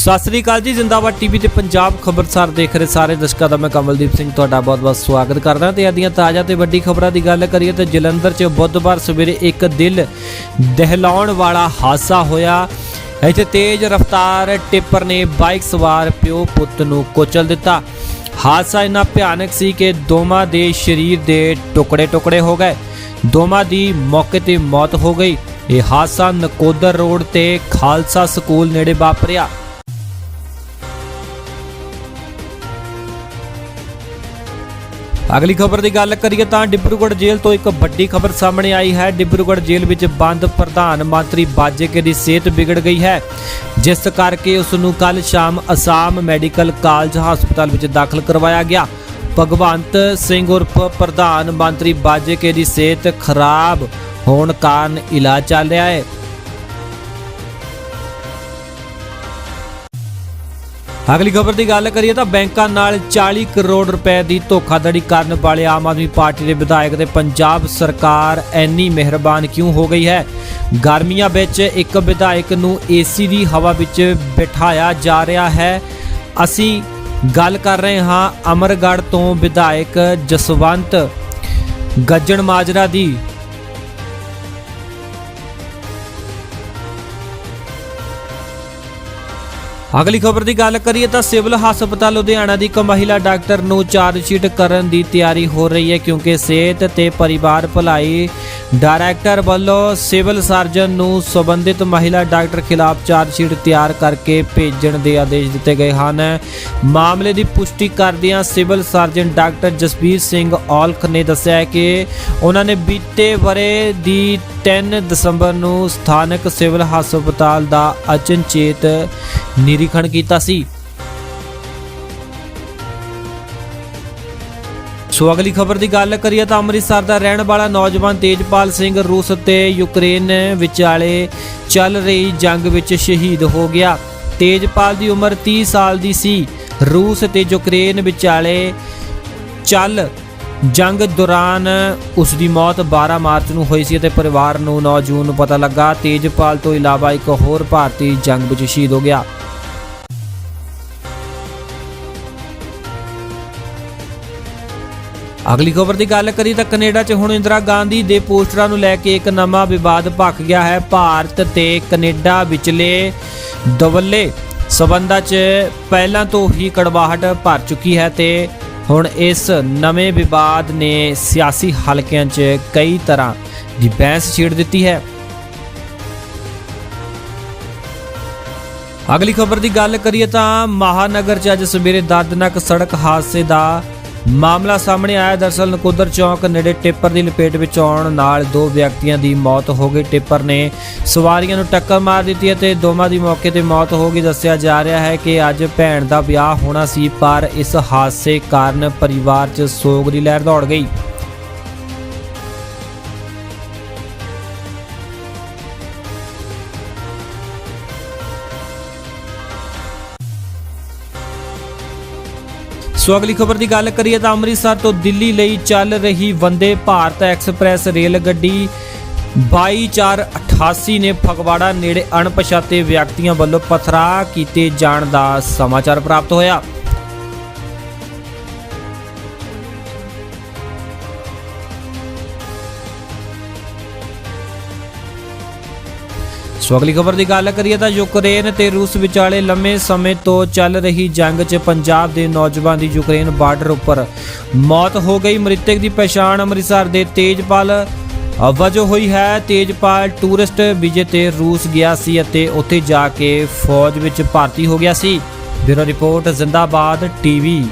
ਸਤਿ ਸ੍ਰੀ ਅਕਾਲ ਜੀ, ਜ਼ਿੰਦਾਬਾਦ ਟੀਵੀ ਤੇ ਪੰਜਾਬ ਖਬਰਸਾਰ ਦੇਖ ਰਹੇ ਸਾਰੇ ਦਰਸ਼ਕਾਂ ਦਾ ਮੈਂ ਕਮਲਦੀਪ ਸਿੰਘ ਤੁਹਾਡਾ ਬਹੁਤ-ਬਹੁਤ ਸਵਾਗਤ ਕਰਦਾ ਤੇ ਅਦੀਆਂ ਤਾਜ਼ਾ ਤੇ ਵੱਡੀ ਖਬਰਾਂ ਦੀ ਗੱਲ ਕਰੀਏ ਤਾਂ ਜਲੰਧਰ 'ਚ ਬੁੱਧਵਾਰ ਸਵੇਰੇ ਇੱਕ ਦਿਲ ਦਹਿਲਾਉਣ ਵਾਲਾ ਹਾਦਸਾ ਹੋਇਆ। ਇੱਥੇ ਤੇਜ਼ ਰਫ਼ਤਾਰ ਟਿੱਪਰ ਨੇ ਬਾਈਕ ਸਵਾਰ ਪਿਓ ਪੁੱਤ ਨੂੰ ਕੁਚਲ ਦਿੱਤਾ। ਹਾਦਸਾ ਇੰਨਾ ਭਿਆਨਕ ਸੀ ਕਿ ਦੋਵਾਂ ਦੇ ਸਰੀਰ ਦੇ ਟੁਕੜੇ-ਟੁਕੜੇ ਹੋ ਗਏ। ਦੋਵਾਂ ਦੀ ਮੌਕੇ ਤੇ ਮੌਤ ਹੋ ਗਈ। ਇਹ ਹਾਦਸਾ ਨਕੋਦਰ ਰੋਡ ਤੇ ਖਾਲਸਾ ਸਕੂਲ ਨੇੜੇ ਵਾਪਰਿਆ। ਅਗਲੀ ਖਬਰ ਦੀ ਗੱਲ ਕਰੀਏ ਤਾਂ ਡਿਬਰੂਗੜ੍ਹ ਜੇਲ੍ਹ ਤੋਂ ਇੱਕ ਵੱਡੀ ਖਬਰ ਸਾਹਮਣੇ ਆਈ ਹੈ। ਡਿਬਰੂਗੜ੍ਹ ਜੇਲ੍ਹ ਵਿੱਚ ਬੰਦ ਪ੍ਰਧਾਨ ਮੰਤਰੀ ਬਾਜੇਕੇ ਦੀ ਸਿਹਤ ਵਿਗੜ ਗਈ ਹੈ। ਜਿਸ ਕਰਕੇ ਉਸ ਨੂੰ ਕੱਲ ਸ਼ਾਮ ਅਸਾਮ ਮੈਡੀਕਲ ਕਾਲਜ ਹਸਪਤਾਲ ਵਿੱਚ ਦਾਖਲ ਕਰਵਾਇਆ ਗਿਆ। ਭਗਵੰਤ ਸਿੰਘ ਉਰਫ ਪ੍ਰਧਾਨ ਮੰਤਰੀ ਬਾਜੇਕੇ ਦੀ ਸਿਹਤ ਖਰਾਬ ਹੋਣ ਕਾਰਨ ਇਲਾਜ ਚੱਲ ਰਿਹਾ ਹੈ। ਅਗਲੀ ਖਬਰ ਦੀ ਗੱਲ ਕਰੀਏ ਤਾਂ ਬੈਂਕਾਂ ਨਾਲ 40 ਕਰੋੜ ਰੁਪਏ ਦੀ ਧੋਖਾਧੜੀ ਕਰਨ ਵਾਲੇ ਆਮ ਆਦਮੀ ਪਾਰਟੀ ਦੇ ਵਿਧਾਇਕ ਤੇ ਪੰਜਾਬ ਸਰਕਾਰ ਐਨੀ ਮਿਹਰਬਾਨ ਕਿਉਂ ਹੋ ਗਈ ਹੈ? ਗਰਮੀਆਂ ਵਿੱਚ ਇੱਕ ਵਿਧਾਇਕ ਨੂੰ ਏਸੀ ਦੀ ਹਵਾ ਵਿੱਚ ਬਿਠਾਇਆ ਜਾ ਰਿਹਾ ਹੈ। ਅਸੀਂ ਗੱਲ ਕਰ ਰਹੇ ਹਾਂ ਅਮਰਗੜ੍ਹ ਤੋਂ ਵਿਧਾਇਕ ਜਸਵੰਤ ਗੱਜਣ ਮਾਜਰਾ ਦੀ। ਅਗਲੀ ਖਬਰ ਦੀ ਗੱਲ ਕਰੀਏ ਤਾਂ ਸਿਵਲ ਹਸਪਤਾਲ ਲੁਧਿਆਣਾ ਦੀ ਇੱਕ ਮਹਿਲਾ ਡਾਕਟਰ ਨੂੰ ਚਾਰਜ ਸ਼ੀਟ ਕਰਨ ਦੀ ਤਿਆਰੀ ਹੋ ਰਹੀ ਹੈ ਕਿਉਂਕਿ ਸਿਹਤ ਤੇ ਪਰਿਵਾਰ ਭਲਾਈ ਡਾਇਰੈਕਟਰ ਵੱਲੋਂ ਸਿਵਲ ਸਰਜਨ ਨੂੰ ਸੰਬੰਧਿਤ ਮਹਿਲਾ ਡਾਕਟਰ ਖਿਲਾਫ ਚਾਰਜ ਸ਼ੀਟ ਤਿਆਰ ਕਰਕੇ ਭੇਜਣ ਦੇ ਆਦੇਸ਼ ਦਿੱਤੇ ਗਏ ਹਨ। ਮਾਮਲੇ ਦੀ ਪੁਸ਼ਟੀ ਕਰਦਿਆਂ civil surgeon doctor Jasbir Singh Aulakh ਨੇ ਦੱਸਿਆ ਕਿ ਉਹਨਾਂ ਨੇ ਬੀਤੇ ਵਰੇ ਦੀ 3 ਦਸੰਬਰ ਨੂੰ ਸਥਾਨਕ ਸਿਵਲ ਹਸਪਤਾਲ ਦਾ ਅਚਨਚੇਤ ਨਿਰੀਖਣ ਕੀਤਾ ਸੀ। ਸੋ ਅਗਲੀ ਖਬਰ ਦੀ ਗੱਲ ਕਰੀਏ ਤਾਂ ਅੰਮ੍ਰਿਤਸਰ ਦਾ ਰਹਿਣ ਵਾਲਾ ਨੌਜਵਾਨ ਤੇਜਪਾਲ ਸਿੰਘ ਰੂਸ ਤੇ ਯੂਕਰੇਨ ਵਿਚਾਲੇ ਚੱਲ ਰਹੀ ਜੰਗ ਵਿੱਚ ਸ਼ਹੀਦ ਹੋ ਗਿਆ। ਤੇਜਪਾਲ ਦੀ ਉਮਰ 30 ਸਾਲ ਦੀ ਸੀ। ਰੂਸ ਤੇ ਯੂਕਰੇਨ ਵਿਚਾਲੇ ਚੱਲ ਜੰਗ ਦੌਰਾਨ ਉਸ ਦੀ ਮੌਤ 12 ਮਾਰਚ ਨੂੰ ਹੋਈ ਸੀ ਅਤੇ ਪਰਿਵਾਰ ਨੂੰ 9 ਜੂਨ ਨੂੰ ਪਤਾ ਲੱਗਾ। ਤੇਜਪਾਲ ਤੋਂ ਇਲਾਵਾ ਇੱਕ ਹੋਰ ਭਾਰਤੀ ਜੰਗ ਵਿੱਚ ਸ਼ਹੀਦ ਹੋ ਗਿਆ। ਅਗਲੀ ਖਬਰ ਦੀ ਗੱਲ ਕਰੀ ਤਾਂ ਕੈਨੇਡਾ 'ਚ ਹੁਣ ਇੰਦਰਾ ਗਾਂਧੀ ਦੇ ਪੋਸਟਰਾਂ ਨੂੰ ਲੈ ਕੇ ਇੱਕ ਨਵਾਂ ਵਿਵਾਦ ਭਖ ਗਿਆ ਹੈ। ਭਾਰਤ ਤੇ ਕੈਨੇਡਾ ਵਿਚਲੇ ਦਵੱਲੇ ਸਬੰਧਾਂ 'ਚ ਪਹਿਲਾਂ ਤੋਂ ਹੀ ਕੜਵਾਹਟ ਭਰ ਚੁੱਕੀ ਹੈ ਤੇ ਹੁਣ ਇਸ ਨਵੇਂ ਵਿਵਾਦ ਨੇ ਸਿਆਸੀ ਹਲਕਿਆਂ 'ਚ ਕਈ ਤਰ੍ਹਾਂ ਦੀ ਬਹਿਸ ਛੇੜ ਦਿੱਤੀ ਹੈ। ਅਗਲੀ ਖਬਰ ਦੀ ਗੱਲ ਕਰੀਏ ਤਾਂ ਮਹਾਨਗਰ 'ਚ ਅੱਜ ਸਵੇਰੇ ਦਰਦਨਾਕ ਸੜਕ ਹਾਦਸੇ ਦਾ ਮਾਮਲਾ ਸਾਹਮਣੇ ਆਇਆ। ਦਰਸਲ ਨਕੋਦਰ ਚੌਂਕ ਨੇੜੇ ਟਿੱਪਰ ਦੀ ਲਪੇਟ ਵਿੱਚ ਆਉਣ ਨਾਲ ਦੋ ਵਿਅਕਤੀਆਂ ਦੀ ਮੌਤ ਹੋ ਗਈ। ਟਿੱਪਰ ਨੇ ਸਵਾਰੀਆਂ ਨੂੰ ਟੱਕਰ ਮਾਰ ਦਿੱਤੀ ਅਤੇ ਦੋਵਾਂ ਦੀ ਮੌਕੇ ਤੇ ਮੌਤ ਹੋ ਗਈ। ਦੱਸਿਆ ਜਾ ਰਿਹਾ ਹੈ ਕਿ ਅੱਜ ਭੈਣ ਦਾ ਵਿਆਹ ਹੋਣਾ ਸੀ, ਪਰ ਇਸ ਹਾਦਸੇ ਕਾਰਨ ਪਰਿਵਾਰ 'ਚ ਸੋਗ ਦੀ ਲਹਿਰ ਦੌੜ ਗਈ। ਸੋ ਅਗਲੀ ਖਬਰ ਦੀ ਗੱਲ ਕਰੀਏ ਤਾਂ ਅੰਮ੍ਰਿਤਸਰ ਤੋਂ ਦਿੱਲੀ ਲਈ ਚੱਲ ਰਹੀ ਵੰਦੇ ਭਾਰਤ ਐਕਸਪ੍ਰੈਸ ਰੇਲ ਗੱਡੀ 22488 ਨੇ ਫਗਵਾੜਾ ਨੇੜੇ ਅਣਪਛਾਤੇ ਵਿਅਕਤੀਆਂ ਵੱਲੋਂ ਪਥਰਾ ਕੀਤੇ ਜਾਣ ਦਾ ਸਮਾਚਾਰ ਪ੍ਰਾਪਤ ਹੋਇਆ। ਸੋ ਅਗਲੀ ਖਬਰ ਦੀ ਗੱਲ ਕਰੀਏ ਤਾਂ ਯੂਕਰੇਨ ਤੇ ਰੂਸ ਵਿਚਾਲੇ ਲੰਮੇ ਸਮੇਂ ਤੋਂ ਚੱਲ ਰਹੀ ਜੰਗ 'ਚ ਪੰਜਾਬ ਦੇ ਨੌਜਵਾਨ ਦੀ ਯੂਕਰੇਨ ਬਾਰਡਰ ਉੱਪਰ ਮੌਤ ਹੋ ਗਈ। ਮ੍ਰਿਤਕ ਦੀ ਪਛਾਣ ਅੰਮ੍ਰਿਤਸਰ ਦੇ ਤੇਜਪਾਲ ਵਜੋਂ ਹੋਈ ਹੈ। ਤੇਜਪਾਲ ਟੂਰਿਸਟ ਵੀਜ਼ੇ ਤੇ ਰੂਸ ਗਿਆ ਸੀ ਅਤੇ ਉੱਥੇ ਜਾ ਕੇ ਫੌਜ ਵਿੱਚ ਭਰਤੀ ਹੋ ਗਿਆ ਸੀ। Bureau report, Zindabad TV.